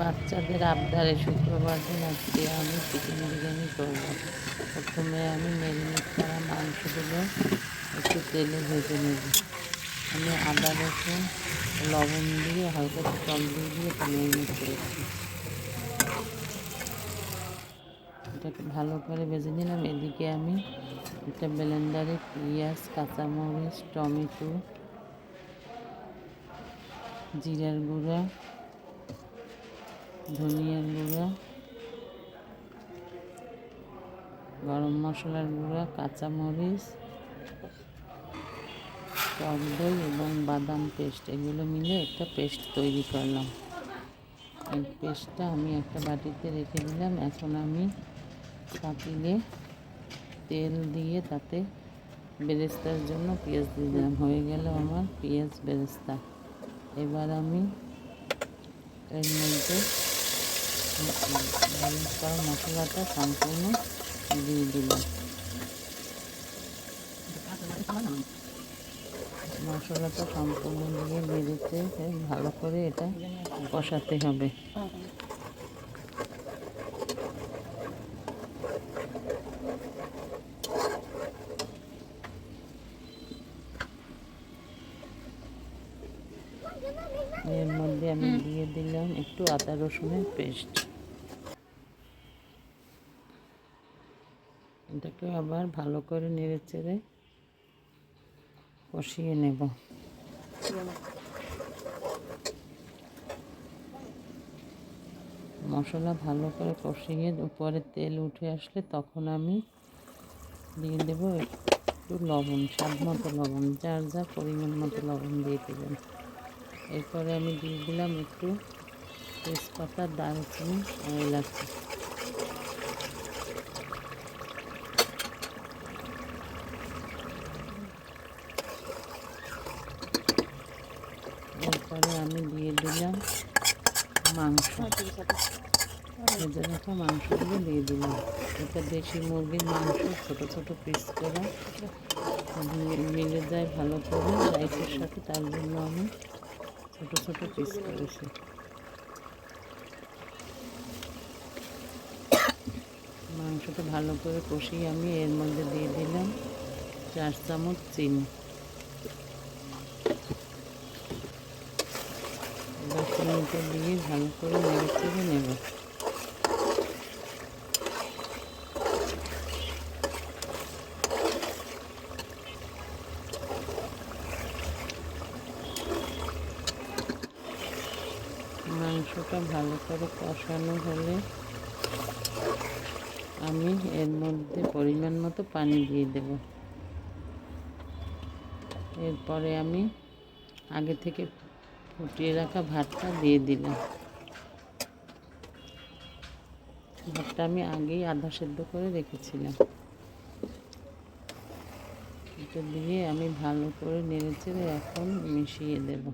বাচ্চাদের আবদারে শুক্রবার দিন আজকে আমি চিকেন বিরিয়ানি করব। প্রথমে আমি ম্যারিনেট করা মাংসগুলো একটু তেলে ভেজে নেব। আমি আদা, রসুন, লবণ দিয়ে হালকা একটু টক দিয়ে দিয়ে ম্যারিনেট করেছি। এটাকে ভালো করে ভেজে নিলাম। এদিকে আমি একটা ব্লেন্ডারে পেঁয়াজ, কাঁচামরিচ, টমেটো, জিরার গুঁড়া ধনিয়ার গুঁড়া, গরম মশলার গুঁড়া, কাঁচামরিচ, টক দই এবং বাদাম পেস্ট। এগুলো মিলে একটা পেস্ট তৈরি করলাম। এই পেস্টটা আমি একটা বাটিতে রেখে দিলাম। এখন আমি পাতিলে তেল দিয়ে তাতে বেরেস্তার জন্য পেঁয়াজ দিয়ে দিলাম। হয়ে গেল আমার পেঁয়াজ বেরেস্তা। এবার আমি এর মধ্যে করা মশলাটা সম্পূর্ণ দিয়ে দিলাম। মশলাটা সম্পূর্ণ দিয়ে বেড়েছে ভালো করে এটা কষাতে হবে। এর মধ্যে আমি দিয়ে দিলাম একটু আদা রসুনের পেস্ট। এটাকে আবার ভালো করে নেড়ে চেড়ে কষিয়ে নেব। মশলা ভালো করে কষিয়ে উপরে তেল উঠে আসলে তখন আমি দিয়ে দেব একটু লবণ, স্বাদ মতো লবণ, যার যা পরিমাণ মতো লবণ দিয়ে দেবেন। এরপরে আমি দিয়ে দিলাম একটু তেজপাতা, দারচিনি এলাচি। এরপরে আমি দিয়ে দিলাম মাংস। রাখা মাংসগুলো দিয়ে দিলাম। এটা দেশি মুরগির মাংস, ছোট ছোট পিস করা। মিলে যায় ভালো করে। রাইসের সাথে তার জন্য আমি ছোট ছোট পিস করেছি। মাংসটা ভালো করে কষিয়ে আমি এর মধ্যে দিয়ে দিলাম চার চামচ চিনি। চিনিটা দিয়ে ভালো করে নেড়ে চেড়ে নেব। মাংসটা ভালো করে কষানো হলে আমি এর মধ্যে পরিমাণ মতো পানি দিয়ে দেব। এরপরে আমি আগে থেকে ফুটিয়ে রাখা ভাতটা দিয়ে দিলাম। ভাতটা আমি আগেই আধা সেদ্ধ করে রেখেছিলাম। এটা দিয়ে আমি ভালো করে নেড়ে চেড়ে এখন মিশিয়ে দেবো।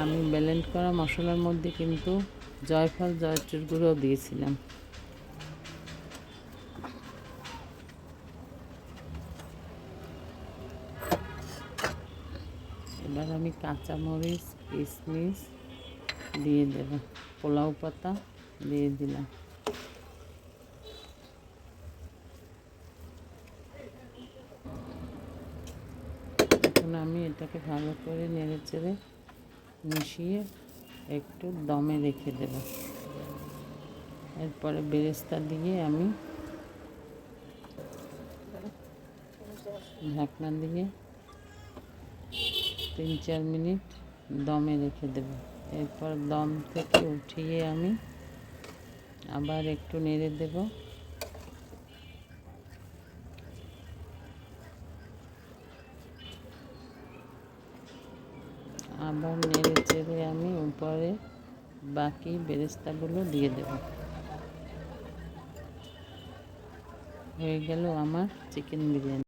আমি ব্যালেন্ড করা মশলার মধ্যে কিন্তু জয়ফল, জয়ত্রীর গুঁড়োও দিয়েছিলাম। এবার আমি কাঁচামরিচ, কিশমিশ দিয়ে দেব। পোলাও পাতা দিয়ে দিলাম। এখন আমি এটাকে ভালো করে নেড়ে চেড়ে মিশিয়ে একটু দমে রেখে দেব। এরপরে বেরেস্তা দিয়ে আমি ঢাকনা দিয়ে তিন চার মিনিট দমে রেখে দেব। এরপর দম থেকে উঠিয়ে আমি আবার একটু নেড়ে দেব। আবার উপরে বাকি বেরেস্তাগুলো দিয়ে দেব। হয়ে গেল আমার চিকেন বিরিয়ানি।